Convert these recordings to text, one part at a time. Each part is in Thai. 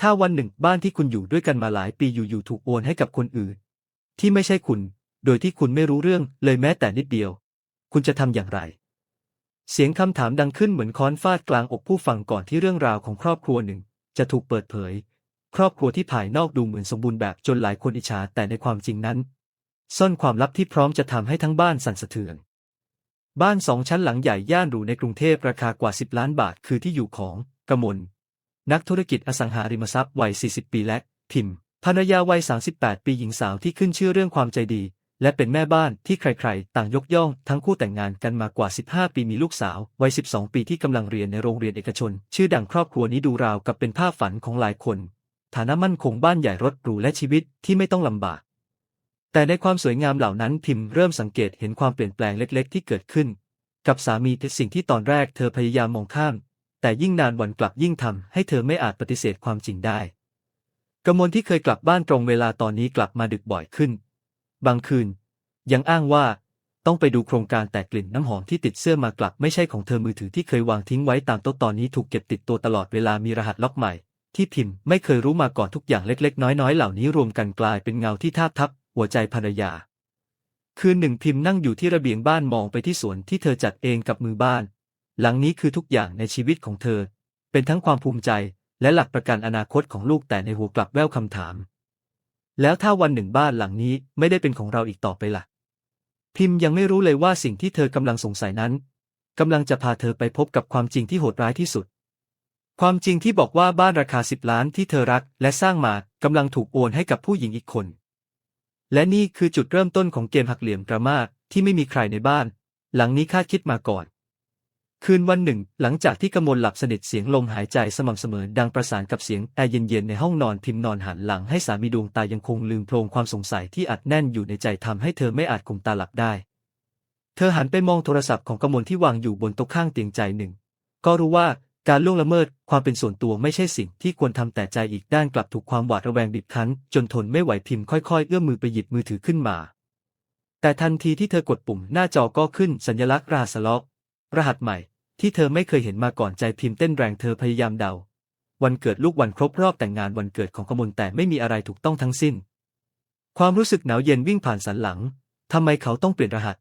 ถ้าวันหนึ่งบ้านที่คุณอยู่ด้วยกันมาหลายปีอยู่ๆถูกโอนให้กับคนอื่น ที่ไม่ใช่คุณ โดยที่คุณไม่รู้เรื่องเลยแม้แต่นิดเดียว คุณจะทำอย่างไร เสียงคำถามดังขึ้นเหมือนค้อนฟาดกลางอกผู้ฟังก่อนที่เรื่องราวของครอบครัวหนึ่ง จะถูกเปิดเผย ครอบครัวที่ภายนอกดูเหมือนสมบูรณ์แบบจนหลายคนอิจฉาแต่ในความจริงนั้น ซ่อนความลับที่พร้อมจะทำให้ทั้งบ้านสั่นสะเทือน บ้านสองชั้นหลังใหญ่ย่านหรูในกรุงเทพราคากว่า 10 ล้านบาทคือที่อยู่ของกมล นักธุรกิจอสังหาริมทรัพย์วัย 40 ปีและพิมพ์ภรรยาวัย 38 ปีหญิงสาวที่ขึ้นชื่อเรื่องความใจดี และเป็นแม่บ้านที่ใครๆ ต่างยกย่อง ทั้งคู่แต่งงานกันมากว่า 15 ปีมีลูกสาววัย 12 ปีที่กำลังเรียนในโรงเรียนเอกชน ชื่อดังครอบครัวนี้ดูราวกับเป็นภาพฝันของหลายคน ฐานะมั่นคงบ้านใหญ่รถหรูและชีวิตที่ไม่ต้องลำบาก แต่ในความสวยงามเหล่านั้นพิมพ์เริ่มสังเกตเห็นความเปลี่ยนแปลงเล็ก ๆ ที่เกิดขึ้น กับสามีแต่สิ่งที่ตอนแรกเธอพยายามมองข้าม แต่ยิ่งนานวันกลับยิ่งทำให้เธอไม่อาจปฏิเสธความจริงได้กมลที่เคยกลับบ้านตรงเวลาตอนนี้กลับมาดึกบ่อยขึ้น บางคืน ยังอ้างว่าต้องไปดูโครงการแต่กลิ่นน้ำหอมที่ติดเสื้อมากลับไม่ใช่ของเธอมือถือที่เคยวางทิ้งไว้ตามโต๊ะตอนนี้ถูกเก็บติดตัวตลอดเวลามีรหัสล็อกใหม่ ที่พิมพ์ไม่เคยรู้มาก่อนทุกอย่างเล็กๆ น้อยๆ เหล่านี้รวมกันกลายเป็นเงาที่ทาบทับ หัวใจภรรยา คืนหนึ่งพิมพ์นั่งอยู่ที่ระเบียงบ้านมองไปที่สวนที่เธอจัดเองกับมือบ้าน หลังนี้คือทุกอย่างในชีวิตของเธอ เป็นทั้งความภูมิใจและหลักประกันอนาคตของลูกแต่ในหัวกลับแววคำถาม แล้วถ้าวันหนึ่งบ้านหลังนี้ไม่ได้เป็นของเราอีกต่อไปล่ะ พิมพ์ยังไม่รู้เลยว่าสิ่งที่เธอกำลังสงสัยนั้นกำลังจะพาเธอไปพบกับความจริงที่โหดร้ายที่สุด ความจริงที่บอกว่าบ้านราคาสิบล้านที่เธอรักและสร้างมากำลังถูกโอนให้กับผู้หญิงอีกคน และนี่คือจุดเริ่มต้นของเกมหักเหลี่ยมดราม่าที่ไม่มีใครในบ้าน หลังนี้คาดคิดมาก่อน คืนวันหนึ่ง หลังจากที่กมลหลับสนิทเสียงลมหายใจสม่ำเสมอดังประสานกับเสียงแอร์เย็นๆในห้องนอนพิมนอนหันหลังให้สามีดวงตายังคงลืมโพลงความสงสัยที่อัดแน่นอยู่ในใจทำให้เธอไม่อาจคุมตาหลับได้ เธอหันไปมองโทรศัพท์ของกมลที่วางอยู่บนโต๊ะข้างเตียงใจหนึ่ง ก็รู้ว่าการล่วงละเมิดความเป็นส่วนตัวไม่ใช่สิ่งที่ควรทำแต่ใจอีกด้านกลับถูกความหวาดระแวงบีบคั้น จนทนไม่ไหวพิมพ์ค่อยๆ เอื้อมมือไปหยิบมือถือขึ้นมา แต่ทันทีที่เธอกดปุ่มหน้าจอก็ขึ้นสัญลักษณ์ราสล็อก รหัสใหม่ ที่เธอไม่เคยเห็นมาก่อนใจพิมพ์เต้นแรงเธอพยายามเดา วันเกิดลูกวันครบรอบแต่งงานวันเกิดของกมลแต่ไม่มีอะไรถูกต้องทั้งสิ้น ความรู้สึกหนาวเย็นวิ่งผ่านสันหลังทำไมเขาต้องเปลี่ยนรหัส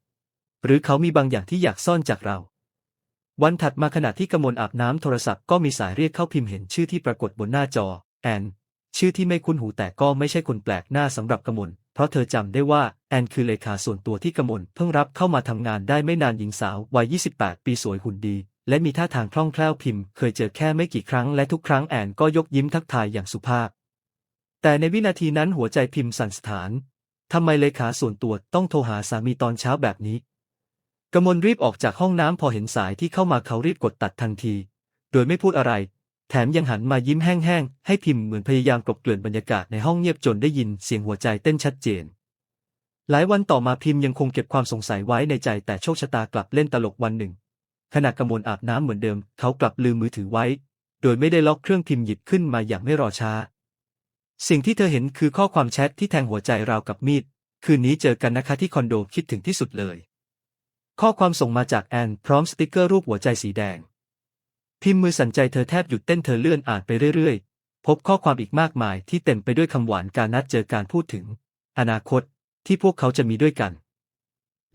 หรือเขามีบางอย่างที่อยากซ่อนจากเรา วันถัดมาขณะที่กมลอาบน้ำโทรศัพท์ก็มีสายเรียกเข้าพิมพ์เห็นชื่อที่ปรากฏบนหน้าจอแอนชื่อที่ไม่คุ้นหูแต่ก็ไม่ใช่คนแปลกหน้าสำหรับกมล เพราะเธอจำได้ว่าแอนคือเลขาส่วนตัวที่กมลเพิ่งรับเข้ามาทำงานได้ไม่นานหญิงสาววัย 28 ปีสวยหุ่นดี และมีท่าทางคล่องแคล่วพิมพ์ เคยเจอแค่ไม่กี่ครั้งและทุกครั้งแอนก็ยกยิ้มทักทายอย่างสุภาพ แต่ในวินาทีนั้นหัวใจพิมพ์สั่นสะท้านทำไมเลขาส่วนตัวต้องโทรหาสามีตอนเช้าแบบนี้ กมลรีบออกจากห้องน้ำพอเห็นสายที่เข้ามาเขารีบกดตัดทันที โดยไม่พูดอะไร แถมยังหันมายิ้มแห้งๆ ให้พิมพ์เหมือนพยายามกลบเกลื่อนบรรยากาศในห้องเงียบจนได้ยินเสียงหัวใจเต้นชัดเจน หลายวันต่อมาพิมพ์ยังคงเก็บความสงสัยไว้ในใจแต่โชคชะตากลับเล่นตลกวันหนึ่ง ขณะกำมลอาบน้ำเหมือนเดิม เขากลับลืมมือถือไว้ โดยไม่ได้ล็อกเครื่องพิมพ์หยิบขึ้นมาอย่างไม่รอช้า สิ่งที่เธอเห็นคือข้อความแชทที่แทงหัวใจราวกับมีด คืนนี้เจอกันนะคะที่คอนโดคิดถึงที่สุดเลย ข้อความส่งมาจากแอนพร้อมสติกเกอร์รูปหัวใจสีแดง พิมพ์มือสั่นใจเธอแทบหยุดเต้นเธอเลื่อนอ่านไปเรื่อยๆ พบข้อความอีกมากมายที่เต็มไปด้วยคำหวานการนัดเจอการพูดถึง อนาคตที่พวกเขาจะมีด้วยกัน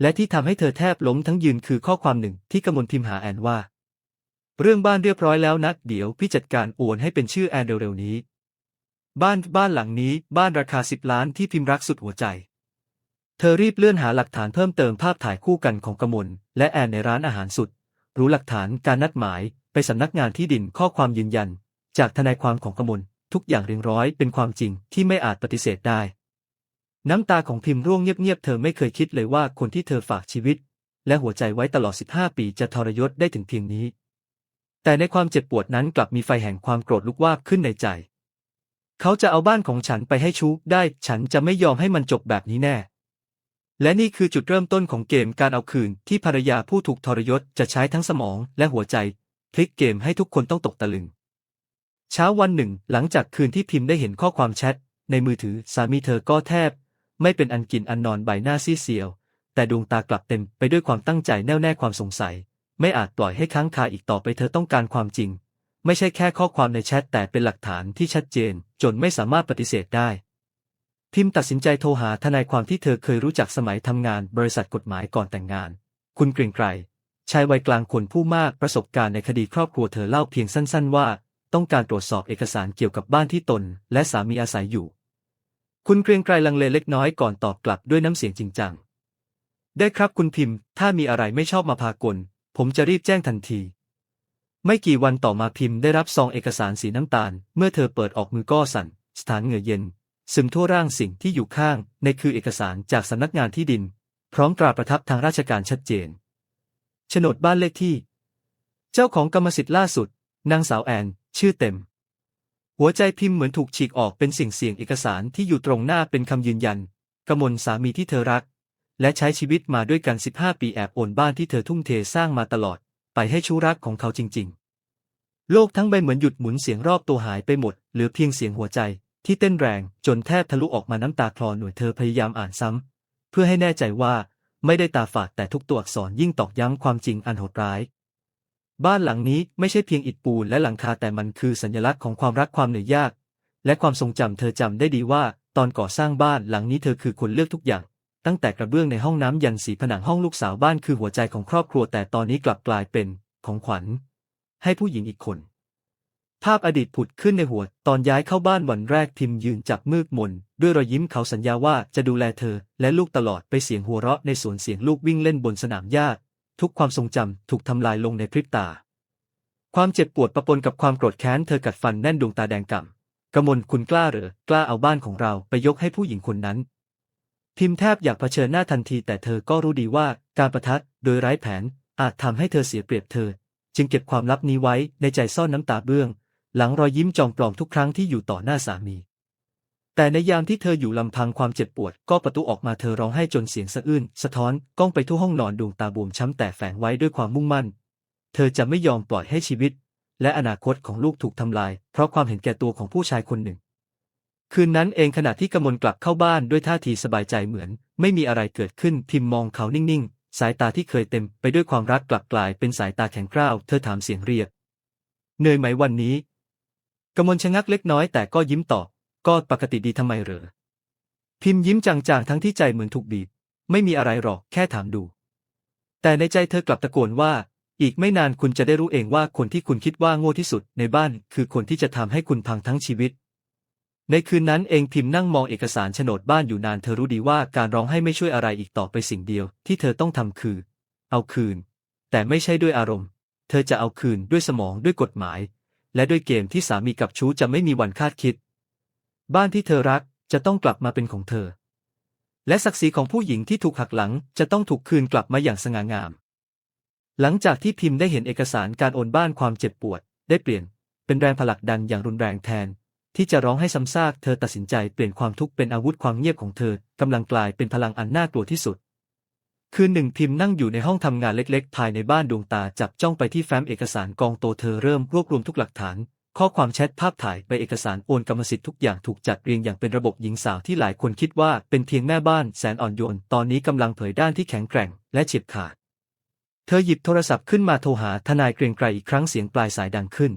และที่ทำให้เธอแทบล้มทั้งยืนคือข้อความหนึ่งที่กำมลพิมพ์หาแอนว่า เรื่องบ้านเรียบร้อยแล้วนะเดี๋ยวพี่จัดการโอนให้เป็นชื่อแอนเร็วๆนี้ บ้านบ้านหลังนี้บ้านราคาสิบล้านที่พิมพ์รักสุดหัวใจ เธอรีบเลื่อนหาหลักฐานเพิ่มเติมภาพถ่ายคู่กันของกมลและแอนในร้านอาหารสุด รู้หลักฐานการนัดหมาย ไปสำนักงานที่ดินข้อความยืนยัน จากทนายความของกมลทุกอย่างเรียงร้อยเป็นความจริงที่ไม่อาจปฏิเสธได้ น้ำตาของพิมพ์ร่วงเงียบๆเธอไม่เคยคิดเลยว่าคนที่เธอฝากชีวิต และหัวใจไว้ตลอด 15 ปีจะทรยศได้ถึงเพียงนี้ แต่ในความเจ็บปวดนั้นกลับมีไฟแห่งความโกรธลุกวาบขึ้นในใจ เขาจะเอาบ้านของฉันไปให้ชูได้ ฉันจะไม่ยอมให้มันจบแบบนี้แน่ และนี่คือจุดเริ่มต้นของเกมการเอาคืนที่ภรรยาผู้ถูกทรยศจะใช้ทั้งสมองและหัวใจ พลิกเกมให้ทุกคนต้องตกตะลึง เช้าวันหนึ่ง หลังจากคืนที่พิมพ์ได้เห็นข้อความแชทในมือถือสามีเธอก็แทบ ไม่เป็นอันกินอันนอนใบหน้าซีเซียว แต่ดวงตากลับเต็มไปด้วยความตั้งใจแน่วแน่ความสงสัย ไม่อาจปล่อยให้ค้างคาอีกต่อไปเธอต้องการความจริง ไม่ใช่แค่ข้อความในแชทแต่เป็นหลักฐานที่ชัดเจน จนไม่สามารถปฏิเสธได้ พิมพ์ตัดสินใจโทรหาทนายความที่เธอเคยรู้จักสมัยทำงานบริษัทกฎหมายก่อนแต่งงาน คุณเกรียงไกร ชายวัยกลางคนผู้มากประสบการณ์ในคดีครอบครัวเธอเล่าเพียงสั้น ๆ ว่า ต้องการตรวจสอบเอกสารเกี่ยวกับบ้านที่ตน และสามีอาศัยอยู่ คุณเกรียงไกรลังเลเล็กน้อยก่อนตอบกลับด้วยน้ำเสียงจริงจัง ได้ครับคุณพิมพ์ ถ้ามีอะไรไม่ชอบมาพากล ผมจะรีบแจ้งทันที ไม่กี่วันต่อมาพิมพ์ได้รับซองเอกสารสีน้ำตาล เมื่อเธอเปิดออกมือก็สั่น สถานเหงื่อเย็น ซึมทั่วร่างสิ่งที่อยู่ข้าง ในคือเอกสารจากสำนักงานที่ดิน พร้อมตราประทับทางราชการชัดเจน โฉนดบ้านเลขที่ เจ้าของกรรมสิทธิ์ล่าสุด นางสาวแอน ชื่อเต็ม หัวใจพิมพ์เหมือนถูกฉีกออกเป็นสิ่งเสียงเอกสารที่อยู่ตรงหน้าเป็นคำยืนยันกมลสามีที่เธอรัก และใช้ชีวิตมาด้วยกัน 15 ปีแอบโอนบ้านที่เธอทุ่มเทสร้างมาตลอด ไปให้ชู้รักของเขาจริง ๆ โลกทั้งใบเหมือนหยุดหมุนเสียงรอบตัวหายไปหมดเหลือเพียงเสียงหัวใจ ที่เต้นแรงจนแทบทะลุออกมาน้ำตาคลอหน่วยเธอพยายามอ่านซ้ำเพื่อให้แน่ใจว่า ไม่ได้ตาฝาดแต่ทุกตัวอักษรยิ่งตอกย้ำความจริงอันโหดร้าย บ้านหลังนี้ไม่ใช่เพียงอิฐปูนและหลังคาแต่มันคือสัญลักษณ์ของความรักความเหนื่อยยาก และความทรงจำเธอจำได้ดีว่า ตอนก่อสร้างบ้านหลังนี้เธอคือคนเลือกทุกอย่างตั้งแต่กระเบื้องในห้องน้ำยันสีผนังห้องลูกสาวบ้านคือหัวใจของครอบครัวแต่ตอนนี้กลับกลายเป็น ของขวัญ ให้ผู้หญิงอีกคน ภาพอดีตผุดขึ้นในหัว ตอนย้ายเข้าบ้านวันแรกพิมยืนจับมืดมน ด้วยรอยยิ้มเขาสัญญาว่าจะดูแลเธอ และลูกตลอดไปเสียงหัวเราะในสวนเสียงลูกวิ่งเล่นบนสนามหญ้าทุกความทรงจำถูกทำลายลงในพริบตา ความเจ็บปวดปะปนกับความโกรธแค้นเธอกัดฟันแน่นดวงตาแดงก่ำกมลคุณกล้าเหรอกล้าเอาบ้านของเราไปยกให้ผู้หญิงคนนั้นพิมพ์แทบอยากเผชิญหน้าทันที แต่เธอก็รู้ดีว่าการประทัดโดยไร้แผนอาจทำให้เธอเสียเปรียบเธอ จึงเก็บความลับนี้ไว้ในใจซ่อนน้ำตาเบื้อง หลังรอยยิ้มจอมปลอมทุกครั้งที่อยู่ต่อหน้าสามี แต่ในยามที่เธออยู่ลำพังความเจ็บปวด ก็ประตูออกมาเธอร้องไห้จนเสียงสะอื้นสะท้อนก้องไปทั่วห้องนอนดวงตาบวมช้ำแต่แฝงไว้ด้วยความมุ่งมั่น เธอจะไม่ยอมปล่อยให้ชีวิต และอนาคตของลูกถูกทำลาย เพราะความเห็นแก่ตัวของผู้ชายคนหนึ่ง คืนนั้นเองขณะที่กำมลกลับเข้าบ้านด้วยท่าทีสบายใจเหมือน ไม่มีอะไรเกิดขึ้นพิมมองเขานิ่งๆ สายตาที่เคยเต็มไปด้วยความรักกลับกลายเป็นสายตาแข็งกร้าว เธอถามเสียงเรียกเหนื่อยไหมวันนี้ กมลชะงักเล็กน้อยแต่ก็ยิ้มตอบก็ปกติดีทำไมเหรอ พิมพ์ยิ้มจางๆทั้งที่ใจเหมือนถูกบีบ ไม่มีอะไรหรอกแค่ถามดู แต่ในใจเธอกลับตะโกนว่า อีกไม่นานคุณจะได้รู้เองว่าคนที่คุณคิดว่าโง่ที่สุดในบ้าน คือคนที่จะทำให้คุณพังทั้งชีวิต ในคืนนั้นเองพิมพ์นั่งมองเอกสารโฉนดบ้านอยู่นานเธอรู้ดีว่าการร้องให้ไม่ช่วยอะไรอีกต่อไปสิ่งเดียว ที่เธอต้องทำคือ เอาคืน แต่ไม่ใช่ด้วยอารมณ์ เธอจะเอาคืนด้วยสมองด้วยกฎหมาย และด้วยเกมที่สามีกับชู้จะไม่มีวันคาดคิด บ้านที่เธอรักจะต้องกลับมาเป็นของเธอ และศักดิ์ศรีของผู้หญิงที่ถูกหักหลังจะต้องถูกคืนกลับมาอย่างสง่างาม หลังจากที่พิมพ์ได้เห็นเอกสารการโอนบ้านความเจ็บปวด ได้เปลี่ยน เป็นแรงผลักดันอย่างรุนแรงแทน ที่จะร้องให้ซ้ำซากเธอตัดสินใจเปลี่ยนความทุกข์เป็นอาวุธความเงียบของเธอกำลังกลายเป็นพลังอันน่ากลัวที่สุด คืนหนึ่งพิมพ์นั่งอยู่ในห้องทำงานเล็กๆ ภายในบ้านดวงตาจับจ้องไปที่แฟ้มเอกสารกองโตเธอเริ่มรวบรวมทุกหลักฐาน ข้อความแชทภาพถ่ายไปเอกสารโอนกรรมสิทธิ์ทุกอย่างถูกจัดเรียงอย่างเป็นระบบหญิงสาวที่หลายคนคิดว่าเป็นเพียงแม่บ้านแสนอ่อนโยน ตอนนี้กำลังเผยด้านที่แข็งแกร่งและเฉียบขาด เธอหยิบโทรศัพท์ขึ้นมาโทรหาทนายเกรียงไกรอีกครั้งเสียงปลายสายดังขึ้น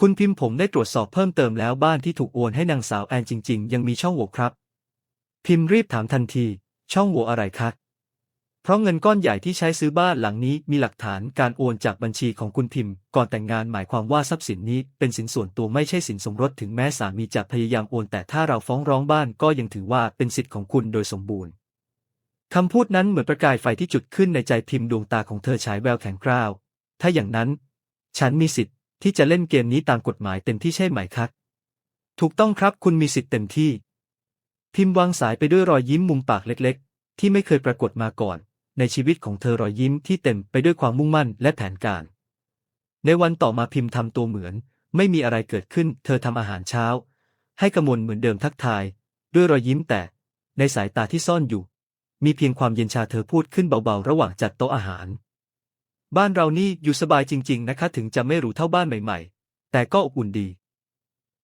คุณพิมพ์ผมได้ตรวจสอบเพิ่มเติมแล้วบ้านที่ถูกโอนให้นางสาวแอนจริง ๆ ยังมีช่องโหว่ครับ พิมพ์รีบถามทันที ช่องโหว่อะไรคะ เพราะเงินก้อนใหญ่ที่ใช้ซื้อบ้านหลังนี้มีหลักฐานการโอนจากบัญชีของคุณพิม ก่อนแต่งงานหมายความว่าทรัพย์สินนี้เป็นสินส่วนตัวไม่ใช่สินสมรสถึงแม้สามีจะพยายามโอนแต่ถ้าเราฟ้องร้องบ้านก็ยังถือว่าเป็นสิทธิ์ของคุณโดยสมบูรณ์คำพูดนั้นเหมือนประกายไฟที่จุดขึ้นในใจพิมพ์ดวงตาของเธอฉายแววแข็งกร้าว ถ้าอย่างนั้น ฉันมีสิทธิ์ที่จะเล่นเกมนี้ตามกฎหมายเต็มที่ใช่ไหมครับ ถูกต้องครับคุณมีสิทธิ์เต็มที่ พิมพ์วางสายไปด้วยรอยยิ้มมุมปากเล็ก ๆ ที่ไม่เคยปรากฏมาก่อน ในชีวิตของเธอรอยยิ้มที่เต็มไปด้วยความมุ่งมั่นและแผนการ ในวันต่อมาพิมพ์ทำตัวเหมือน ไม่มีอะไรเกิดขึ้น เธอทำอาหารเช้า ให้กระมวลเหมือนเดิมทักทาย ด้วยรอยยิ้มแต่ ในสายตาที่ซ่อนอยู่ มีเพียงความเย็นชาเธอพูดขึ้นเบาๆ ระหว่างจัดโต๊ะอาหาร บ้านเรานี่อยู่สบายจริง ๆ นะคะ ถึงจะไม่หรูเท่าบ้านใหม่ ๆ แต่ก็อบอุ่นดี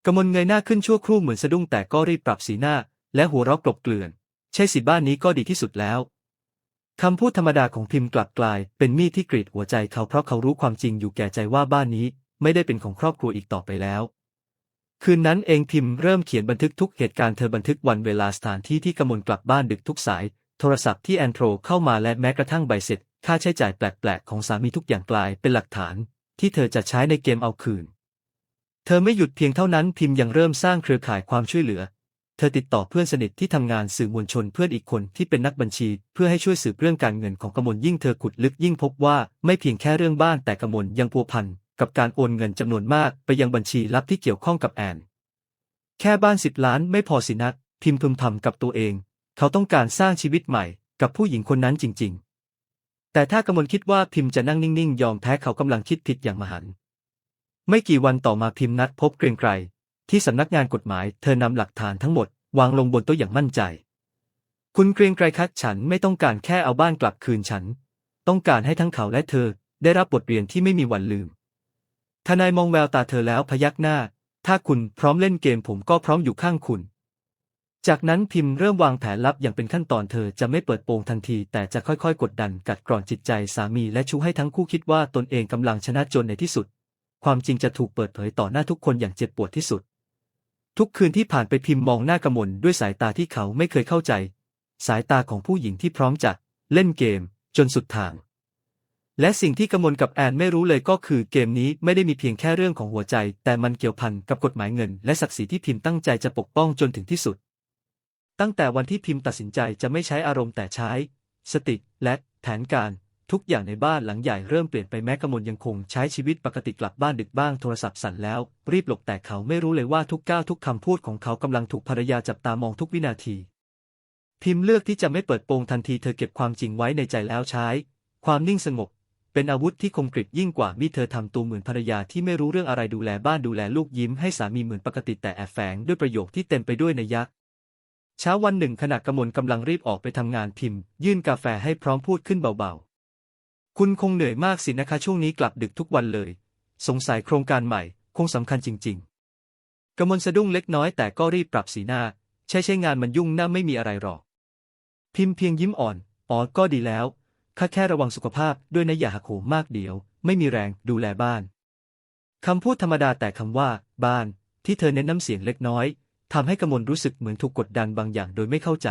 กมลเงยหน้าขึ้นชั่วครู่เหมือนสะดุ้งแต่ก็รีบปรับสีหน้า และหัวเราะกลบเกลื่อน ใช่สิบ้านนี้ก็ดีที่สุดแล้ว คำพูดธรรมดาของพิมพ์กลับกลาย เป็นมีดที่กรีดหัวใจเขาเพราะเขารู้ความจริงอยู่แก่ใจว่าบ้านนี้ ไม่ได้เป็นของครอบครัวอีกต่อไปแล้ว คืนนั้นเองพิมพ์เริ่มเขียนบันทึกทุกเหตุการณ์เธอบันทึกวันเวลาสถานที่ที่กมลกลับบ้านดึกทุกสาย โทรศัพท์ที่แอนโทรเข้ามาและแม้กระทั่งใบเสร็จ ค่าใช้จ่ายแปลกๆของสามีทุกอย่างกลายเป็นหลักฐาน ที่เธอจะใช้ในเกมเอาคืน เธอไม่หยุดเพียงเท่านั้นพิมพ์ยังเริ่มสร้างเครือข่ายความช่วยเหลือ เธอติดต่อเพื่อนสนิทที่ทำงานสื่อมวลชนเพื่อนอีกคนที่เป็นนักบัญชี เพื่อให้ช่วยสืบเรื่องการเงินของกมลยิ่งเธอขุดลึกยิ่งพบว่าไม่เพียงแค่เรื่องบ้านแต่กมลยังพัวพันกับการโอนเงินจำนวนมากไปยังบัญชีลับที่เกี่ยวข้องกับแอน แค่บ้านสิบล้านไม่พอสินัก พิมพ์พึมพำกับตัวเอง เขาต้องการสร้างชีวิตใหม่กับผู้หญิงคนนั้นจริง ๆ แต่ถ้ากมลคิดว่าพิมพ์จะนั่งนิ่งๆ ยอมแพ้เขากำลังคิดผิดอย่างมหันต์ไม่กี่วันต่อมาพิมพ์นัดพบเกรงไกร ที่สำนักงานกฎหมายเธอนำหลักฐานทั้งหมด วางลงบนโต๊ะอย่างมั่นใจ คุณเกรียงไกรคัดฉันไม่ต้องการแค่เอาบ้านกลับคืนฉัน ต้องการให้ทั้งเขาและเธอได้รับบทเรียนที่ไม่มีวันลืม ทนายมองแววตาเธอแล้วพยักหน้า ถ้าคุณพร้อมเล่นเกมผมก็พร้อมอยู่ข้างคุณ จากนั้นพิมพ์เริ่มวางแผนลับอย่างเป็นขั้นตอนเธอจะไม่เปิดโปงทันที แต่จะค่อยๆ กดดันกัดกร่อนจิตใจสามีและชูให้ทั้งคู่คิดว่าตนเองกำลังชนะจนในที่สุด ความจริงจะถูกเปิดเผยต่อหน้าทุกคนอย่างเจ็บปวดที่สุด ทุกคืนที่ผ่านไปพิมพ์มองหน้ากำมลด้วยสายตาที่เขาไม่เคยเข้าใจ สายตาของผู้หญิงที่พร้อมจะเล่นเกม จนสุดทาง และสิ่งที่กำมลกับแอนไม่รู้เลยก็คือเกมนี้ไม่ได้มีเพียงแค่เรื่องของหัวใจ แต่มันเกี่ยวพันกับกฎหมายเงิน และศักดิ์ศรีที่พิมพ์ตั้งใจจะปกป้องจนถึงที่สุด ตั้งแต่วันที่พิมพ์ตัดสินใจจะไม่ใช้อารมณ์แต่ใช้ สติและแผนการ ทุกอย่างในบ้านหลังใหญ่เริ่มเปลี่ยนไปแม้กมลยังคงใช้ชีวิตปกติกลับบ้านดึกบ้างโทรศัพท์สั่นแล้ว รีบหลบแต่เขาไม่รู้เลยว่าทุกก้าวทุกคำพูดของเขากำลังถูกภรรยาจับตามองทุกวินาที พิมพ์เลือกที่จะไม่เปิดโปงทันทีเธอเก็บความจริงไว้ในใจแล้วใช้ ความนิ่งสงบ เป็นอาวุธที่คมกริบยิ่งกว่ามีเธอทำตัวเหมือนภรรยาที่ไม่รู้เรื่องอะไรดูแลบ้านดูแลลูกยิ้มให้สามีเหมือนปกติแต่แอบแฝงด้วยประโยคที่เต็มไปด้วยนัยยะเช้าวันหนึ่งขณะกำมลกำลังรีบออกไปทำงานพิมพ์ ยื่นกาแฟให้พร้อมพูดขึ้นเบาๆ คุณคงเหนื่อยมากสินะคะช่วงนี้กลับดึกทุกวันเลย สงสัยโครงการใหม่ คงสำคัญจริง ๆกมลสะดุ้งเล็กน้อยแต่ก็รีบปรับสีหน้า ใช่ใช่งานมันยุ่งน่าไม่มีอะไรหรอก พิมพ์เพียงยิ้มอ่อนอ๋อก็ดีแล้วข้าแค่ระวังสุขภาพด้วยนะอย่าหักโหมมากเดี๋ยว ไม่มีแรงดูแลบ้านคำพูดธรรมดาแต่คำว่า บ้าน ที่เธอเน้นน้ำเสียงเล็กน้อยทำให้กมลรู้สึกเหมือนถูกกดดันบางอย่างโดยไม่เข้าใจ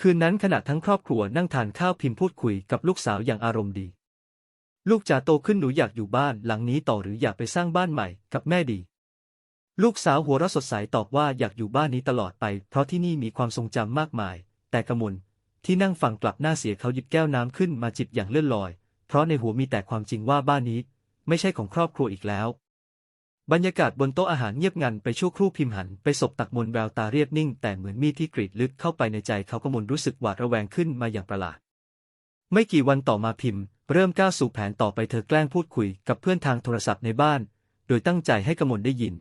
คืนนั้นขณะทั้งครอบครัวนั่งทานข้าวพิมพ์พูดคุยกับลูกสาวอย่างอารมณ์ดี ลูกจ๋าโตขึ้นหนูอยากอยู่บ้านหลังนี้ต่อหรืออยากไปสร้างบ้านใหม่กับแม่ดี ลูกสาวหัวเราะสดใสตอบว่าอยากอยู่บ้านนี้ตลอดไป เพราะที่นี่มีความทรงจำมากมาย แต่กมลที่นั่งฟังกลับหน้าเสียเขาหยิบแก้วน้ำขึ้นมาจิบอย่างเลื่อนลอย เพราะในหัวมีแต่ความจริงว่าบ้านนี้ ไม่ใช่ของครอบครัวอีกแล้ว บรรยากาศบนโต๊ะอาหารเงียบงันไปชั่วครู่พิมหันไปสบตักมนแววตาเรียบนิ่ง แต่เหมือนมีดที่กรีดลึกเข้าไปในใจเขากมลรู้สึกหวาดระแวงขึ้นมาอย่างประหลาด ไม่กี่วันต่อมาพิมพ์ เริ่มก้าวสู่แผนต่อไปเธอแกล้งพูดคุยกับเพื่อนทางโทรศัพท์ในบ้าน โดยตั้งใจให้กมลได้ยิน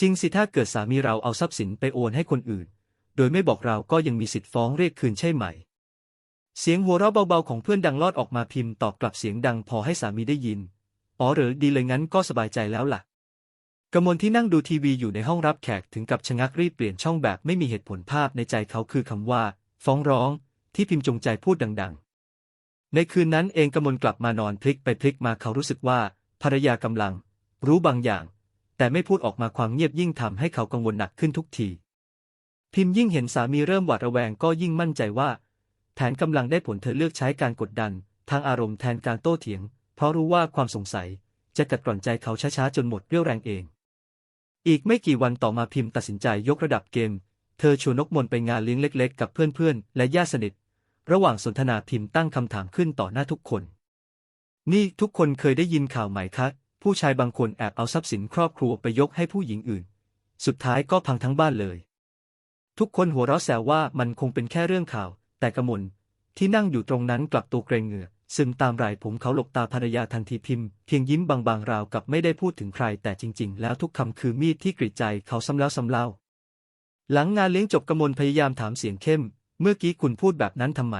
จริงสิถ้าเกิดสามีเราเอาทรัพย์สินไปโอนให้คนอื่น โดยไม่บอกเราก็ยังมีสิทธิ์ฟ้องเรียกคืนใช่ไหม เสียงหัวเราะเบาๆของเพื่อนดังลอดออกมาพิมพ์ตอบกลับเสียงดังพอให้สามีได้ยินอ๋อหรือดีเลยงั้นก็สบายใจแล้วล่ะ กมลที่นั่งดูทีวีอยู่ในห้องรับแขกถึงกับชะงักรีบเปลี่ยนช่องแบบไม่มีเหตุผลภาพในใจเขาคือคำว่า ฟ้องร้อง ที่พิมพ์จงใจพูดดัง ๆ ในคืนนั้นเองกมลกลับมานอนพลิกไปพลิกมาเขารู้สึกว่า ภรรยากำลัง รู้บางอย่าง แต่ไม่พูดออกมาความเงียบยิ่งทำให้เขากังวลหนักขึ้นทุกที พิมพ์ยิ่งเห็นสามีเริ่มหวาดระแวงก็ยิ่งมั่นใจว่าแผนกำลังได้ผลเธอเลือกใช้การกดดัน ทางอารมณ์แทนการโต้เถียง เพราะรู้ว่าความสงสัย จะกัดกร่อนใจเขาช้าๆจนหมดเรี่ยวแรงเอง อีกไม่กี่วันต่อมาพิมพ์ตัดสินใจยกระดับเกม เธอชวนนกมนไปงานเลี้ยงเล็ก ๆ กับเพื่อนๆ และญาติสนิท ระหว่างสนทนาพิมพ์ตั้งคำถามขึ้นต่อหน้าทุกคน นี่ทุกคนเคยได้ยินข่าวไหมคะ ผู้ชายบางคนแอบเอาทรัพย์สินครอบครัวไปยกให้ผู้หญิงอื่น สุดท้ายก็พังทั้งบ้านเลย ทุกคนหัวเราะแซวว่ามันคงเป็นแค่เรื่องข่าว แต่กระมลที่นั่งอยู่ตรงนั้นกลับตัวเกรงเหงื่อ ซึมตามรายผมเขาหลบตาภรรยาทันทีพิมพ์เพียงยิ้มบางๆราวกับไม่ได้พูดถึงใครแต่จริง ๆ แล้วทุกคำคือมีดที่กรีดใจเขาซ้ำแล้วซ้ำเล่า หลังงานเลี้ยงจบกมลพยายามถามเสียงเข้ม เมื่อกี้คุณพูดแบบนั้นทำไม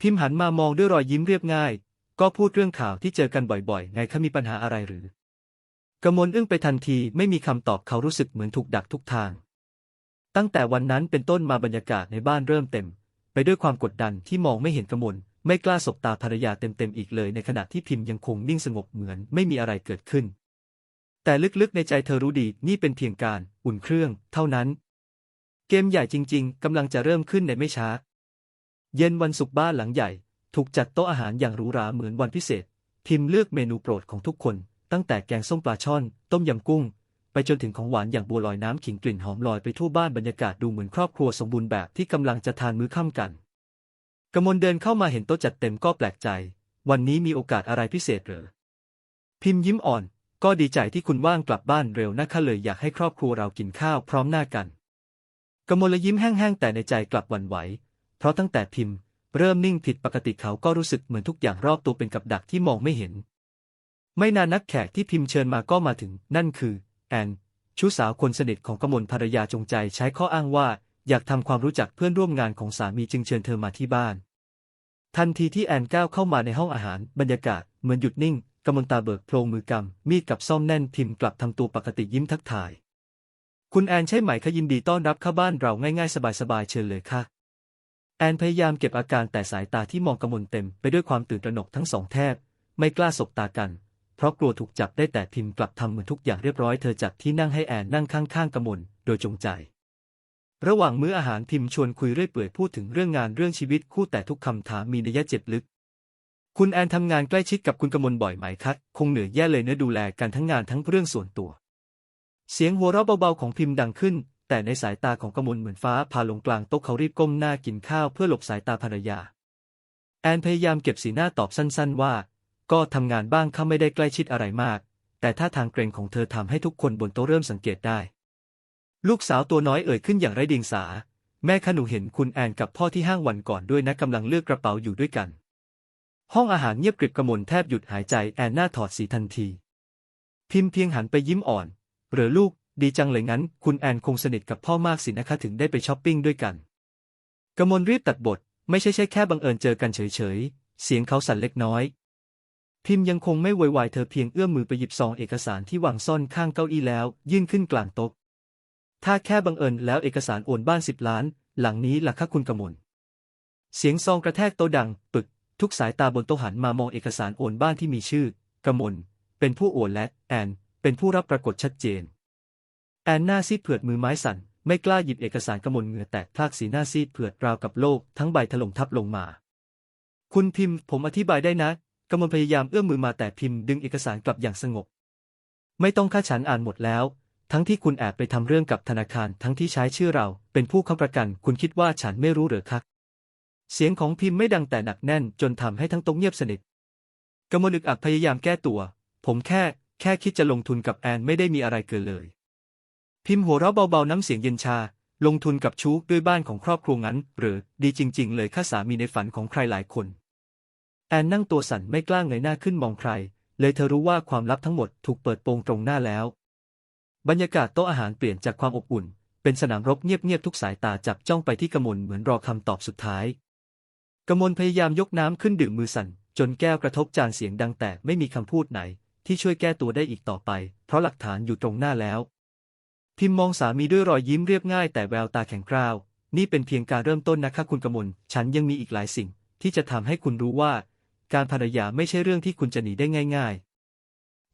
พิมพ์หันมามองด้วยรอยยิ้มเรียบง่าย ก็พูดเรื่องข่าวที่เจอกันบ่อยๆ ไงคะมีปัญหาอะไรหรือกมลอึ้งไปทันทีไม่มีคำตอบเขารู้สึกเหมือนถูกดักทุกทาง ตั้งแต่วันนั้นเป็นต้นมาบรรยากาศในบ้านเริ่มเต็ม ไปด้วยความกดดันที่มองไม่เห็นกมล ไม่กล้าสบตาภรรยาเต็มๆอีกเลยในขณะที่พิมพ์ยังคงนิ่งสงบเหมือนไม่มีอะไรเกิดขึ้น แต่ลึกๆในใจเธอรู้ดีนี่เป็นเพียงการอุ่นเครื่อง เท่านั้น เกมใหญ่จริง ๆกำลังจะเริ่มขึ้นในไม่ช้า เย็นวันศุกร์บ้านหลังใหญ่ ถูกจัดโต๊ะอาหารอย่างหรูหราเหมือนวันพิเศษ พิมพ์เลือกเมนูโปรดของทุกคน ตั้งแต่แกงส้มปลาช่อน ต้มยำกุ้ง ไปจนถึงของหวานอย่างบัวลอยน้ำขิงกลิ่นหอมลอยไปทั่วบ้านบรรยากาศดูเหมือนครอบครัวสมบูรณ์แบบที่กำลังจะทานมื้อค่ำกัน กมลเดินเข้ามาเห็นโต๊ะจัดเต็มก็แปลกใจ วันนี้มีโอกาสอะไรพิเศษเหรอ พิมพ์ยิ้มอ่อน ก็ดีใจที่คุณว่างกลับบ้านเร็วนะคะเลยอยากให้ครอบครัวเรากินข้าวพร้อมหน้ากัน กมลยิ้มแห้งๆแต่ในใจกลับหวั่นไหว เพราะตั้งแต่พิมพ์ เริ่มนิ่งผิดปกติเขาก็รู้สึกเหมือนทุกอย่างรอบตัวเป็นกับดักที่มองไม่เห็น ไม่นานนักแขกที่พิมพ์เชิญมาก็มาถึง นั่นคือ แอน ชู้สาวคนสนิทของกมลภรรยาจงใจใช้ข้ออ้างว่า อยากทำความรู้จักเพื่อนร่วมงานของสามีจึงเชิญเธอมาที่บ้าน ทันทีที่แอนก้าวเข้ามาในห้องอาหาร บรรยากาศเหมือนหยุดนิ่งกำมลตาเบิกโพรงมือกำมีดกับซ่อมแน่นพิมพ์กลับทำตัวปกติยิ้มทักทาย คุณแอนใช่ไหมคะยินดีต้อนรับเข้าบ้านเราง่ายๆสบายๆเชิญเลยค่ะ แอนพยายามเก็บอาการแต่สายตาที่มองกำมลเต็มไปด้วยความตื่นตระหนกทั้งสองแทบ ไม่กล้าสบตากัน เพราะกลัวถูกจับได้แต่พิมพ์กลับทำเหมือนทุกอย่างเรียบร้อยเธอจัดที่นั่งให้แอนนั่งข้างๆกำมลโดยจงใจ ระหว่างมื้ออาหารพิมพ์ชวนคุยเรื่อยเปื่อยพูดถึงเรื่องงานเรื่องชีวิตคู่แต่ทุกคำถามมีนัยเจ็บลึก คุณแอนทำงานใกล้ชิดกับคุณกมลบ่อยไหมคะคงเหนื่อยแย่เลยเนื้อดูแลกันทั้งงานทั้งเรื่องส่วนตัว เสียงหัวเราะเบาๆของพิมพ์ดังขึ้น แต่ในสายตาของกมลเหมือนฟ้าผ่าลงกลางโต๊ะเขารีบก้มหน้ากินข้าวเพื่อหลบสายตาภรรยา แอนพยายามเก็บสีหน้าตอบสั้น ๆ ว่า ก็ทำงานบ้างข้าไม่ได้ใกล้ชิดอะไรมาก แต่ท่าทางเกรงของเธอทำให้ทุกคนบนโต๊ะเริ่มสังเกตได้ ลูกสาวตัวน้อยเอ่ยขึ้นอย่างไร้เดียงสา แม่ขนูเห็นคุณแอนกับพ่อที่ห้างวันก่อนด้วยนะกำลังเลือกกระเป๋าอยู่ด้วยกัน ห้องอาหารเงียบกริบกระมวลแทบหยุดหายใจแอนหน้าถอดสีทันที พิมพ์เพียงหันไปยิ้มอ่อน เหรือลูก ดีจังเลยงั้น คุณแอนคงสนิทกับพ่อมากสินะคะถึงได้ไปช้อปปิ้งด้วยกันกระมลรีบตัดบท ไม่ใช่ใช่แค่บังเอิญเจอกันเฉยๆ เสียงเขาสั่นเล็กน้อย พิมพ์ยังคงไม่ไววายเธอเพียงเอื้อมมือไปหยิบซองเอกสารที่วางซ่อนข้างเก้าอี้แล้ว ยื่นขึ้นกลางโต๊ะ ถ้าแค่บังเอิญแล้วเอกสารโอนบ้านสิบล้าน หลังนี้ล่ะคะคุณกมล เสียงซองกระแทกโต๊ะดัง ปึก ทุกสายตาบนโต๊ะหันมามองเอกสารโอนบ้านที่มีชื่อ กมล เป็นผู้โอนและ แอน เป็นผู้รับปรากฏชัดเจน แอนหน้าซีดเผือดมือไม้สั่น ไม่กล้าหยิบเอกสารกมลเหงื่อแตกพากสีหน้าซีดเผือดราวกับโลก ทั้งใบถล่มทับลงมา คุณพิมพ์ ผมอธิบายได้นะ กมลพยายามเอื้อมมือมาแต่พิมพ์ดึงเอกสารกลับอย่างสงบ ไม่ต้องค่าฉันอ่านหมดแล้ว ทั้งที่คุณแอบไปทำเรื่องกับธนาคารทั้งที่ใช้ชื่อเรา เป็นผู้ค้ำประกัน คุณคิดว่าฉันไม่รู้หรือคะเสียงของพิมพ์ไม่ดังแต่หนักแน่นจนทำให้ทั้งโต๊ะเงียบสนิทกมลอึกอักพยายามแก้ตัว ผมแค่ แค่คิดจะลงทุนกับแอนไม่ได้มีอะไรเกินเลย พิมพ์หัวเราะเบาๆน้ำเสียงเย็นชา ลงทุนกับชู้ด้วยบ้านของครอบครัวงั้น หรือดีจริง ๆ เลยข้าสามีในฝันของใครหลายคน แอนนั่งตัวสั่นไม่กล้าเงยหน้าขึ้นมองใคร เลยเธอรู้ว่าความลับทั้งหมดถูกเปิดโปงตรงหน้าแล้ว บรรยากาศโต๊ะอาหารเปลี่ยนจากความอบอุ่น เป็นสนามรบเงียบๆทุกสายตาจับจ้องไปที่กมลเหมือนรอคำตอบสุดท้าย กมลพยายามยกน้ำขึ้นดื่มมือสั่น จนแก้วกระทบจานเสียงดังแต่ไม่มีคำพูดไหน ที่ช่วยแก้ตัวได้อีกต่อไป เพราะหลักฐานอยู่ตรงหน้าแล้ว พิมมองสามีด้วยรอยยิ้มเรียบง่ายแต่แววตาแข็งกร้าว นี่เป็นเพียงการเริ่มต้นนะคะคุณกมลฉันยังมีอีกหลายสิ่ง ที่จะทำให้คุณรู้ว่า การภรรยาไม่ใช่เรื่องที่คุณจะหนีได้ง่าย ๆ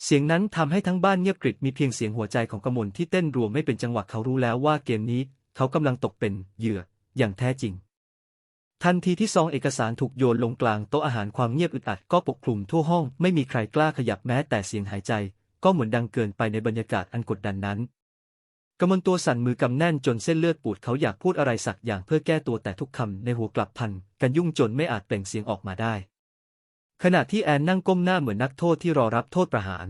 เสียงนั้นทำให้ทั้งบ้านเงียบกริบมีเพียงเสียงหัวใจของกมลที่เต้นรัวไม่เป็นจังหวะเขารู้แล้วว่าเกมนี้เขากำลังตกเป็นเหยื่ออย่างแท้จริง ทันทีที่ซองเอกสารถูกโยนลงกลางโต๊ะอาหารความเงียบอึดอัดก็ปกคลุมทั่วห้องไม่มีใครกล้าขยับแม้แต่เสียงหายใจ ก็เหมือนดังเกินไปในบรรยากาศอันกดดันนั้นกำมลตัวสั่นมือกำแน่นจนเส้นเลือดปูดเขาอยากพูดอะไรสักอย่างเพื่อแก้ตัวแต่ทุกคำในหัวกลับพันกันยุ่งจนไม่อาจเปล่งเสียงออกมาได้ ขณะที่แอนนั่งก้มหน้าเหมือนนักโทษที่รอรับโทษประหาร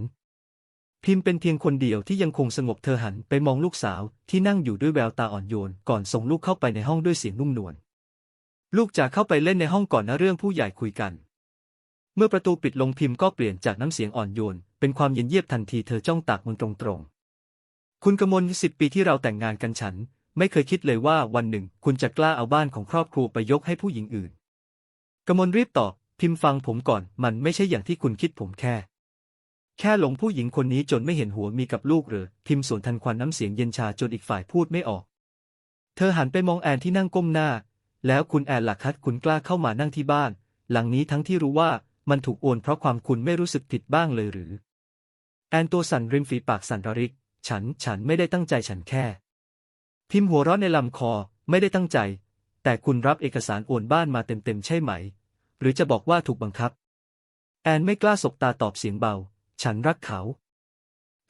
พิมพ์เป็นเพียงคนเดียวที่ยังคงสงบเธอหันไปมองลูกสาวที่นั่งอยู่ด้วยแววตาอ่อนโยน ก่อนส่งลูกเข้าไปในห้องด้วยเสียงนุ่มนวลลูกจะเข้าไปเล่นในห้องก่อนนะเรื่องผู้ใหญ่คุยกัน เมื่อประตูปิดลงพิมพ์ก็เปลี่ยนจากน้ำเสียงอ่อนโยน เป็นความเย็นเยียบทันทีเธอจ้องตากมึงตรงๆคุณกมลสิบปีที่เราแต่งงานกันฉัน ไม่เคยคิดเลยว่าวันหนึ่ง คุณจะกล้าเอาบ้านของครอบครัวไปยกให้ผู้หญิงอื่น กมลรีบตอบ พิมฟังผมก่อน มันไม่ใช่อย่างที่คุณคิดผมแค่ แค่หลงผู้หญิงคนนี้จนไม่เห็นหัวมีกับลูกหรือ พิมพ์สวนทันควันน้ำเสียงเย็นชาจนอีกฝ่ายพูดไม่ออก เธอหันไปมองแอนที่นั่งก้มหน้า แล้วคุณแอนหลักคัดคุณกล้าเข้ามานั่งที่บ้าน หลังนี้ทั้งที่รู้ว่ามันถูกโอนเพราะความคุณไม่รู้สึกผิดบ้างเลยหรือ แอนตัวสั่นริมฝีปากสั่นระริก ฉัน ฉันไม่ได้ตั้งใจฉันแค่ พิมพ์หัวเราะในลำคอ ไม่ได้ตั้งใจ แต่คุณรับเอกสารโอนบ้านมาเต็มๆใช่ไหม รือจะบอกว่าถูกบังคับ แอนไม่กล้าสบตาตอบเสียงเบา ฉันรักเขา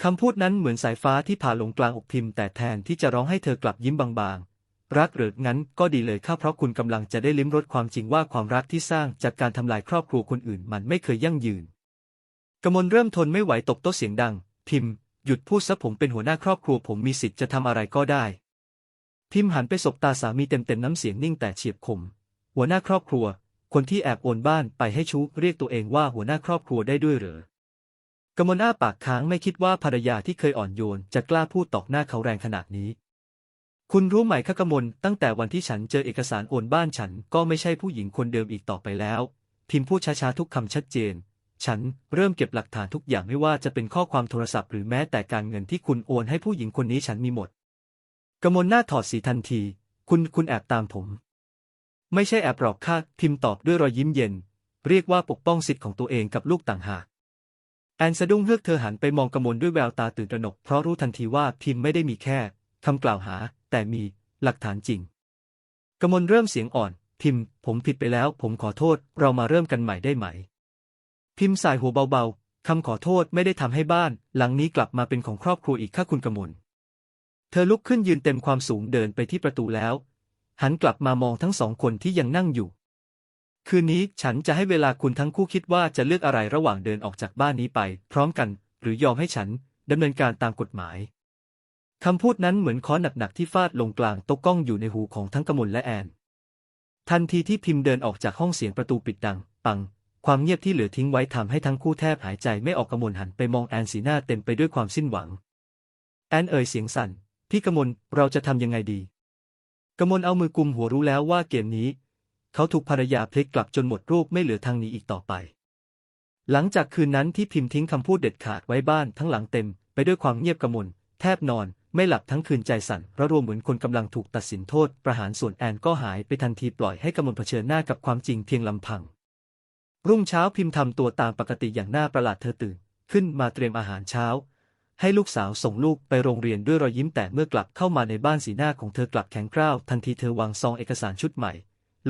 คำพูดนั้นเหมือนสายฟ้าที่ผ่าลงกลางอกพิมพ์ แต่แทนที่จะร้องให้เธอกลับยิ้มบางๆ รักหรืองั้นก็ดีเลยข้าเพราะคุณกำลังจะได้ลิ้มรสความจริงว่าความรักที่สร้างจากการทำลายครอบครัวคนอื่นมันไม่เคยยั่งยืน กมลเริ่มทนไม่ไหวตบโต๊ะเสียงดัง พิมพ์ หยุดพูดซะผมเป็นหัวหน้าครอบครัวผมมีสิทธิ์จะทำอะไรก็ได้ พิมพ์หันไปสบตาสามีเต็มๆน้ำเสียงนิ่งแต่เฉียบคม หัวหน้าครอบครัว คนที่แอบโอนบ้านไปให้ชูเรียกตัวเองว่าหัวหน้าครอบครัวได้ด้วยหรือกมลอ้าปากค้างไม่คิดว่าภรรยาที่เคยอ่อนโยนจะกล้าพูดตอกหน้าเขาแรงขนาดนี้ คุณรู้ไหมคะกมลตั้งแต่วันที่ฉันเจอเอกสารโอนบ้านฉันก็ไม่ใช่ผู้หญิงคนเดิมอีกต่อไปแล้ว พิมพ์พูดช้าๆทุกคำชัดเจน ฉันเริ่มเก็บหลักฐานทุกอย่างไม่ว่าจะเป็นข้อความโทรศัพท์หรือแม้แต่การเงินที่คุณโอนให้ผู้หญิงคนนี้ฉันมีหมด กมลหน้าถอดสีทันที คุณคุณแอบตามผม ไม่ใช่แอบหลอกข้าพิมตอบด้วยรอยยิ้มเย็น เรียกว่าปกป้องสิทธิ์ของตัวเองกับลูกต่างหากแอนสะดุ้งเฮือกเธอหันไปมองกมลด้วยแววตาตื่นตระหนก เพราะรู้ทันทีว่าพิมไม่ได้มีแค่คำกล่าวหา แต่มีหลักฐานจริง กมลเริ่มเสียงอ่อนพิม ผมผิดไปแล้ว ผมขอโทษ เรามาเริ่มกันใหม่ได้ไหม พิมพ์สายหัวเบาๆคำขอโทษไม่ได้ทำให้บ้าน หลังนี้กลับมาเป็นของครอบครัวอีกข้าคุณกมลเธอลุกขึ้นยืนเต็มความสูงเดินไปที่ประตูแล้ว หันกลับมามองทั้งสองคนที่ยังนั่งอยู่ คืนนี้ฉันจะให้เวลาคุณทั้งคู่คิดว่าจะเลือกอะไรระหว่างเดินออกจากบ้านนี้ไป พร้อมกัน หรือยอมให้ฉันดำเนินการตามกฎหมายคำพูดนั้นเหมือนค้อนหนักๆที่ฟาดลงกลางโต๊ะกล้องอยู่ในหูของทั้งกมลและแอน ทันทีที่พิมพ์เดินออกจากห้องเสียงประตูปิดดัง ปัง ความเงียบที่เหลือทิ้งไว้ทำให้ทั้งคู่แทบหายใจไม่ออกกมลหันไปมองแอนสีหน้าเต็มไปด้วยความสิ้นหวัง แอนเอ่ยเสียงสั่น พี่กมลเราจะทำยังไงดี กมลเอามือกุมหัวรู้แล้วว่าเกมนี้ เขาถูกภรรยาพลิกกลับจนหมดรูปไม่เหลือทางหนี้อีกต่อไป หลังจากคืนนั้นที่พิมพ์ทิ้งคำพูดเด็ดขาดไว้บ้านทั้งหลังเต็ม ไปด้วยความเงียบกมลแทบนอนไม่หลับทั้งคืนใจสั่นระรวมเหมือนคนกำลังถูกตัดสินโทษ ประหารส่วนแอนก็หายไปทันทีปล่อยให้กมลเผชิญหน้ากับความจริงเพียงลำพัง รุ่งเช้าพิมพ์ทำตัวตามปกติอย่างน่าประหลาดเธอตื่น ขึ้นมาเตรียมอาหารเช้า ให้ลูกสาวส่งลูกไปโรงเรียนด้วยรอยยิ้มแต่เมื่อกลับเข้ามาในบ้านสีหน้าของเธอกลับแข็งกร้าวทันทีเธอวางซองเอกสารชุดใหม่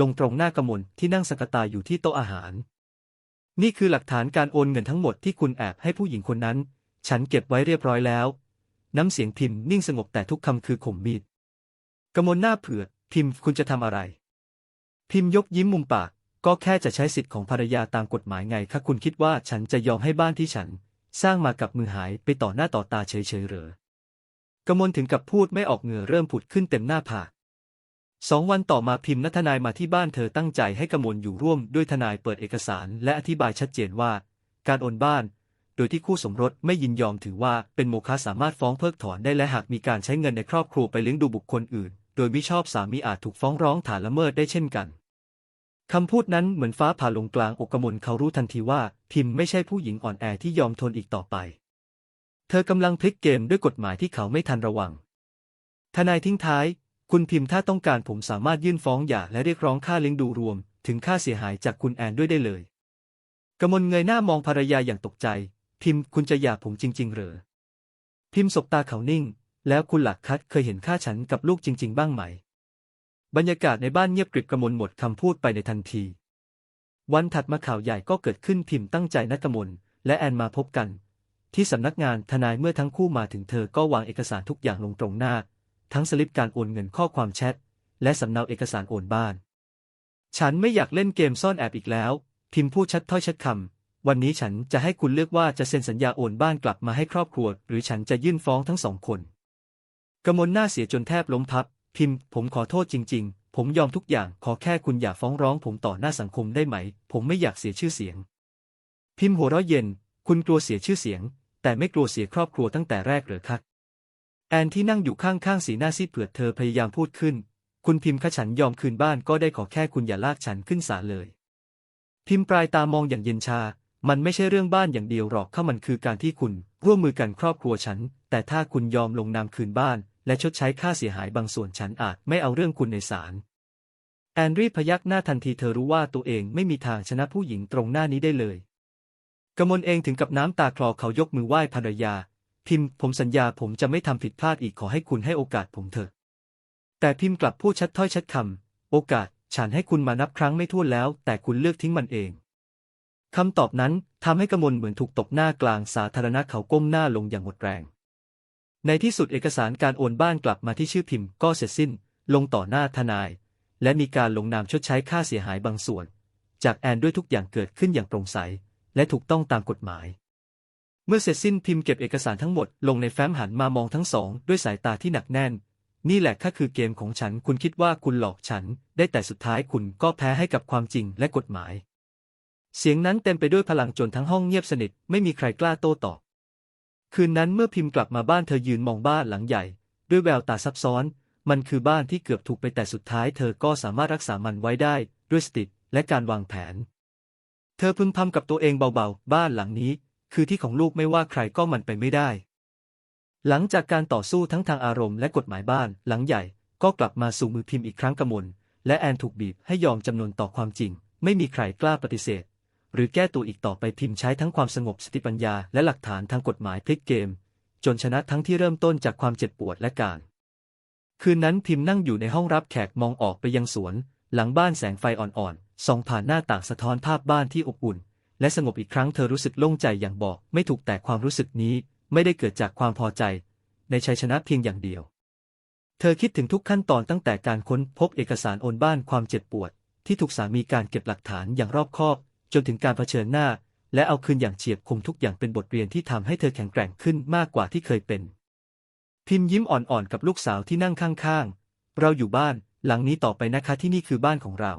ลงตรงหน้ากมลที่นั่งสังกตาอยู่ที่โต๊ะอาหาร นี่คือหลักฐานการโอนเงินทั้งหมดที่คุณแอบให้ผู้หญิงคนนั้น ฉันเก็บไว้เรียบร้อยแล้ว น้ำเสียงพิมพ์นิ่งสงบแต่ทุกคำคือข่มมีดกมลหน้าเผือดพิมพ์คุณจะทำอะไร พิมพ์ยกยิ้มมุมปากก็แค่จะใช้สิทธิ์ของภรรยาตามกฎหมายไงคะคุณคิดว่าฉันจะยอมให้บ้านที่ฉัน สร้างมากับมือหายไปต่อหน้าต่อตาเฉยๆเหรอกมลถึงกับพูดไม่ออกเหงื่อเริ่มผุดขึ้นเต็มหน้าผากสองวันต่อมาพิมพ์นัทนายมาที่บ้านเธอตั้งใจให้กมลอยู่ร่วมด้วยทนายเปิดเอกสารและอธิบายชัดเจนว่า การโอนบ้าน โดยที่คู่สมรสไม่ยินยอมถือว่าเป็นโมฆะสามารถฟ้องเพิกถอนได้และหากมีการใช้เงินในครอบครัวไปเลี้ยงดูบุคคลอื่น โดยมิชอบสามีอาจถูกฟ้องร้องฐานละเมิดได้เช่นกัน คำพูดนั้นเหมือนฟ้าผ่าลงกลางอกกมลเขารู้ทันทีว่า พิมพ์ไม่ใช่ผู้หญิงอ่อนแอที่ยอมทนอีกต่อไป เธอกำลังพลิกเกมด้วยกฎหมายที่เขาไม่ทันระวัง ทนายทิ้งท้าย คุณพิมพ์ถ้าต้องการผมสามารถยื่นฟ้องหย่าและเรียกร้องค่าเลี้ยงดูรวม ถึงค่าเสียหายจากคุณแอนด้วยได้เลยกมลเงยหน้ามองภรรยาอย่างตกใจ พิมพ์คุณจะหย่าผมจริง ๆ เหรอ พิมพ์สบตาเขานิ่ง แล้วคุณหลักคัดเคยเห็นค่าฉันกับลูกจริง ๆ บ้างไหม บรรยากาศในบ้านเงียบกริบกระมวลหมดคำพูดไปในทันที วันถัดมาข่าวใหญ่ก็เกิดขึ้นพิมพ์ตั้งใจนัดกมลและแอนมาพบกัน ที่สำนักงานทนายเมื่อทั้งคู่มาถึงเธอก็วางเอกสารทุกอย่างลงตรงหน้า ทั้งสลิปการโอนเงินข้อความแชทและสำเนาเอกสารโอนบ้าน ฉันไม่อยากเล่นเกมซ่อนแอบอีกแล้ว พิมพ์พูดชัดถ้อยชัดคำวันนี้ฉันจะให้คุณเลือกว่าจะเซ็นสัญญาโอนบ้านกลับมาให้ครอบครัว หรือฉันจะยื่นฟ้องทั้งสองคนกมลหน้าเสียจนแทบล้มพับ พิมพ์ ผมขอโทษจริง ๆ ผมยอมทุกอย่าง ขอแค่คุณอย่าฟ้องร้องผมต่อหน้าสังคมได้ไหม ผมไม่อยากเสียชื่อเสียง พิมพ์หัวเราะเย็น คุณกลัวเสียชื่อเสียง แต่ไม่กลัวเสียครอบครัวตั้งแต่แรกเหรอคะแอนที่นั่งอยู่ข้างๆสีหน้าซีดเผือดเธอพยายามพูดขึ้น คุณพิมพ์คะฉันยอมคืนบ้านก็ได้ขอแค่คุณอย่าลากฉันขึ้นศาลเลย พิมพ์ปลายตามองอย่างเย็นชา มันไม่ใช่เรื่องบ้านอย่างเดียวหรอกเข้ามันคือการที่คุณร่วมมือกันครอบครัวฉัน แต่ถ้าคุณยอมลงนามคืนบ้าน และชดใช้ค่าเสียหายบางส่วนฉันอาจไม่เอาเรื่องคุณในศาลแอนรีพยักหน้าทันทีเธอรู้ว่าตัวเองไม่มีทางชนะผู้หญิงตรงหน้านี้ได้เลย กมลเองถึงกับน้ำตาคลอเขายกมือไหว้ภรรยา พิมพ์ผมสัญญาผมจะไม่ทำผิดพลาดอีกขอให้คุณให้โอกาสผมเถอะ แต่พิมพ์กลับพูดชัดถ้อยชัดคำโอกาสฉันให้คุณมานับครั้งไม่ถ้วนแล้ว แต่คุณเลือกทิ้งมันเองคำตอบนั้นทำให้กมลเหมือนถูกตบหน้ากลางสาธารณะเขาก้มหน้าลงอย่างหมดแรง ในที่สุดเอกสารการโอนบ้านกลับมาที่ชื่อพิมพ์ก็เสร็จสิ้น ลงต่อหน้าทนาย และมีการลงนามชดใช้ค่าเสียหายบางส่วน จากแอนด้วยทุกอย่างเกิดขึ้นอย่างโปร่งใส และถูกต้องตามกฎหมาย เมื่อเสร็จสิ้นพิมพ์เก็บเอกสารทั้งหมดลงในแฟ้มหันมามองทั้งสอง ด้วยสายตาที่หนักแน่น นี่แหละค่คือเกมของฉันคุณคิดว่าคุณหลอกฉัน ได้แต่สุดท้ายคุณก็แพ้ให้กับความจริงและกฎหมาย เสียงนั้นเต็มไปด้วยพลังจนทั้งห้องเงียบสนิทไม่มีใครกล้าโต้ตอบ คืนนั้นเมื่อพิมพ์กลับมาบ้านเธอยืนมองบ้านหลังใหญ่ ด้วยแววตาซับซ้อน มันคือบ้านที่เกือบถูกไปแต่สุดท้ายเธอก็สามารถรักษามันไว้ได้ ด้วยสติและการวางแผน เธอพึมพำกับตัวเองเบาๆ บ้านหลังนี้ คือที่ของลูกไม่ว่าใครก็มันไปไม่ได้ หลังจากการต่อสู้ทั้งทางอารมณ์และกฎหมายบ้านหลังใหญ่ ก็กลับมาสู่มือพิมพ์อีกครั้งกระมวลและแอนถูกบีบให้ยอมจำนนต่อความจริง ไม่มีใครกล้าปฏิเสธ หรือแก้ตัวอีกต่อไปพิมใช้ทั้งความสงบสติปัญญาและหลักฐานทางกฎหมายพลิกเกม จนชนะทั้งที่เริ่มต้นจากความเจ็บปวดและการ คืนนั้นพิมนั่งอยู่ในห้องรับแขกมองออกไปยังสวน หลังบ้านแสงไฟอ่อนๆส่องผ่านหน้าต่างสะท้อนภาพบ้านที่อบอุ่น และสงบอีกครั้งเธอรู้สึกโล่งใจอย่างบอก ไม่ถูกแต่ความรู้สึกนี้ไม่ได้เกิดจากความพอใจ ในชัยชนะเพียงอย่างเดียว เธอคิดถึงทุกขั้นตอนตั้งแต่การค้นพบเอกสารโอนบ้านความเจ็บปวด ที่ถูกสามีการเก็บหลักฐานอย่างรอบคอบ จนถึงการเผชิญหน้า และเอาคืนอย่างเฉียบคมทุกอย่างเป็นบทเรียนที่ทำให้เธอแข็งแกร่งขึ้นมากกว่าที่เคยเป็น พิมพ์ยิ้มอ่อนๆกับลูกสาวที่นั่งข้างๆ เราอยู่บ้าน หลังนี้ต่อไปนะคะที่นี่คือบ้านของเรา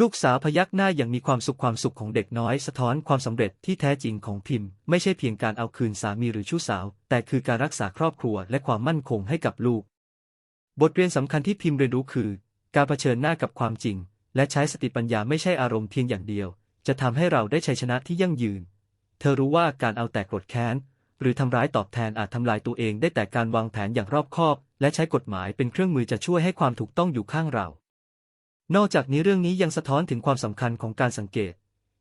ลูกสาวพยักหน้าอย่างมีความสุขความสุขของเด็กน้อยสะท้อนความสำเร็จที่แท้จริงของพิมพ์ ไม่ใช่เพียงการเอาคืนสามีหรือชู้สาว แต่คือการรักษาครอบครัวและความมั่นคงให้กับลูก บทเรียนสำคัญที่พิมพ์เรียนรู้คือ การเผชิญหน้ากับความจริงและใช้สติปัญญาไม่ใช่อารมณ์เพียงอย่างเดียว จะทำให้เราได้ชัยชนะที่ยั่งยืน เธอรู้ว่าการเอาแต่โกรธแค้น หรือทำร้ายตอบแทนอาจทำลายตัวเองได้แต่การวางแผนอย่างรอบคอบ และใช้กฎหมายเป็นเครื่องมือจะช่วยให้ความถูกต้องอยู่ข้างเรา นอกจากนี้เรื่องนี้ยังสะท้อนถึงความสำคัญของการสังเกต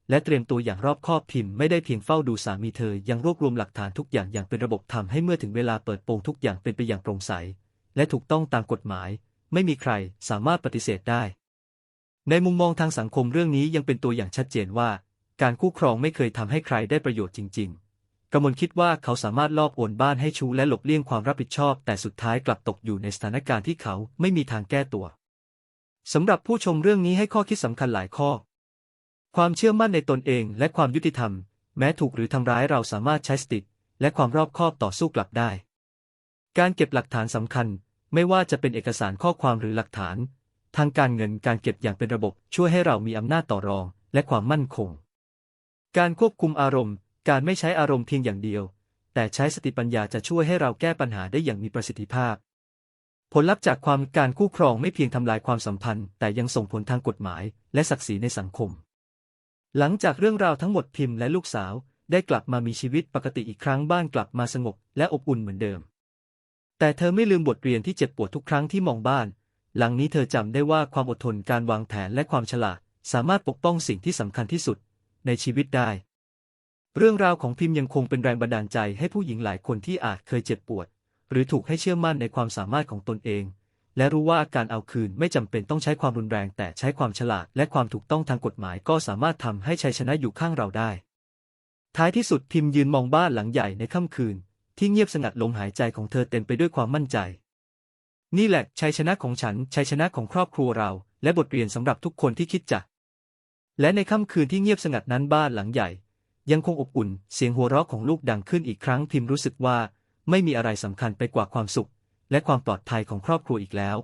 และเตรียมตัวอย่างรอบคอบพิมพ์ไม่ได้เพียงเฝ้าดูสามีเธอยังรวบรวมหลักฐานทุกอย่างอย่างเป็นระบบทำให้เมื่อถึงเวลาเปิดโปงทุกอย่างเป็นไปอย่างโปร่งใส และถูกต้องตามกฎหมาย ไม่มีใครสามารถปฏิเสธได้ ในมุมมองทางสังคมเรื่องนี้ยังเป็นตัวอย่างชัดเจนว่า การคู่ครองไม่เคยทำให้ใครได้ประโยชน์จริง ๆ กมลคิดว่าเขาสามารถลอบโอนบ้านให้ชู้และหลบเลี่ยงความรับผิดชอบ แต่สุดท้ายกลับตกอยู่ในสถานการณ์ที่เขาไม่มีทางแก้ตัวสำหรับผู้ชมเรื่องนี้ให้ข้อคิดสำคัญหลายข้อ ความเชื่อมั่นในตนเองและความยุติธรรม แม้ถูกหรือทำร้ายเราสามารถใช้สติและความรอบคอบต่อสู้กลับได้ การเก็บหลักฐานสำคัญ ไม่ว่าจะเป็นเอกสารข้อความหรือหลักฐาน ทางการเงินการเก็บอย่างเป็นระบบช่วยให้เรามีอำนาจต่อรอง และความมั่นคง การควบคุมอารมณ์ การไม่ใช้อารมณ์เพียงอย่างเดียว แต่ใช้สติปัญญาจะช่วยให้เราแก้ปัญหาได้อย่างมีประสิทธิภาพ ผลลัพธ์จากความการคู่ครองไม่เพียงทำลายความสัมพันธ์ แต่ยังส่งผลทางกฎหมาย และศักดิ์ศรีในสังคม หลังจากเรื่องราวทั้งหมดพิมพ์และลูกสาว ได้กลับมามีชีวิตปกติอีกครั้งบ้านกลับมาสงบและอบอุ่นเหมือนเดิม แต่เธอไม่ลืมบทเรียนที่เจ็บปวดทุกครั้งที่มองบ้าน หลังนี้เธอจำได้ว่าความอดทนการวางแผนและความฉลาด สามารถปกป้องสิ่งที่สำคัญที่สุด ในชีวิตได้ เรื่องราวของพิมพ์ยังคงเป็นแรงบันดาลใจให้ผู้หญิงหลายคนที่อาจเคยเจ็บปวด หรือถูกให้เชื่อมั่นในความสามารถของตนเอง และรู้ว่าการเอาคืนไม่จำเป็นต้องใช้ความรุนแรง แต่ใช้ความฉลาดและความถูกต้องทางกฎหมายก็สามารถทำให้ชัยชนะอยู่ข้างเราได้ ท้ายที่สุดพิมพ์ยืนมองบ้านหลังใหญ่ในค่ำคืน ที่เงียบสงัดลมหายใจของเธอเต็มไปด้วยความมั่นใจ นี่แหละชัยชนะของฉันชัยชนะของครอบครัวเรา และบทเรียนสำหรับทุกคนที่คิดจะและในค่ำคืนที่เงียบสงัดนั้นบ้านหลังใหญ่ ยังคงอบอุ่น เสียงหัวเราะของลูกดังขึ้นอีกครั้งพิมรู้สึกว่า ไม่มีอะไรสำคัญไปกว่าความสุข และความปลอดภัยของครอบครัวอีกแล้ว